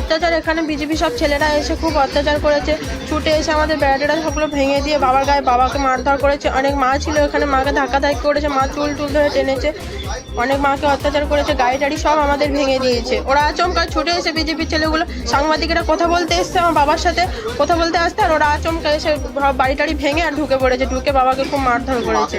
অত্যাচার, এখানে বিজেপি সব ছেলেরা এসে খুব অত্যাচার করেছে। ছুটে এসে আমাদের ব্যারাটেরা সবগুলো ভেঙে দিয়ে বাবার গায়ে বাবাকে মারধর করেছে। অনেক মা ছিল এখানে, মাকে ধাক্কা ধাক্কি করেছে, মা চুল টুল ধরে টেনেছে। অনেক মাকে অত্যাচার করেছে, গাড়ি টাড়ি সব আমাদের ভেঙে দিয়েছে। ওরা আচমকা ছুটে এসে বিজেপির ছেলেগুলো, সাংবাদিকেরা কথা বলতে এসছে আমার বাবার সাথে, কথা বলতে আসতে আর ওরা আচমকা এসে বাড়ি টাড়ি ভেঙে আর ঢুকে পড়েছে। ঢুকে বাবাকে খুব মারধর করেছে।